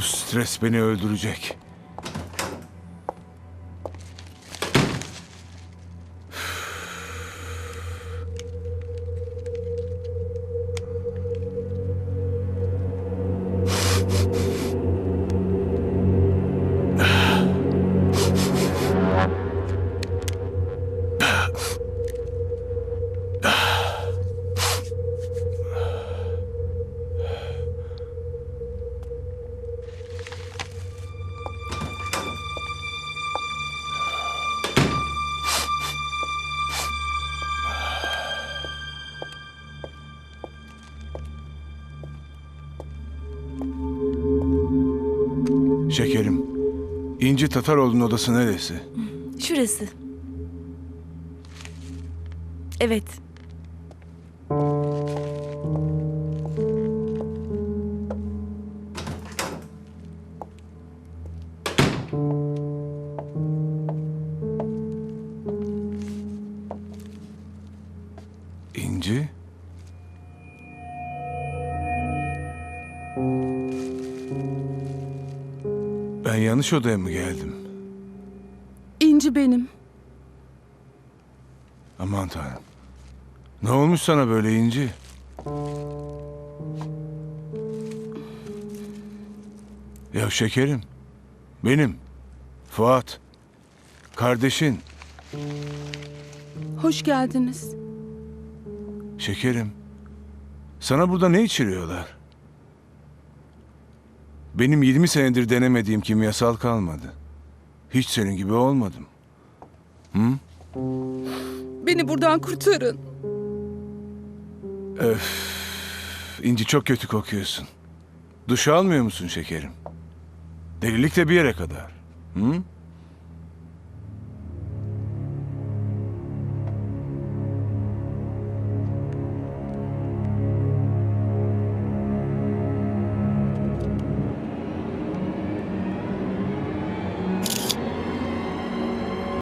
Bu stres beni öldürecek. Şekerim. İnci Tataroğlu'nun odası neresi? Şurası. Evet. İnci? Ben yanlış odaya mı geldim? İnci benim. Aman tanrım. Ne olmuş sana böyle İnci? Ya şekerim. Benim. Fuat. Kardeşin. Hoş geldiniz. Şekerim. Sana burada ne içiriyorlar? Benim 20 senedir denemediğim kimyasal kalmadı. Hiç senin gibi olmadım. Beni buradan kurtarın. İnci çok kötü kokuyorsun. Duş almıyor musun şekerim? Delilik de bir yere kadar. Hı?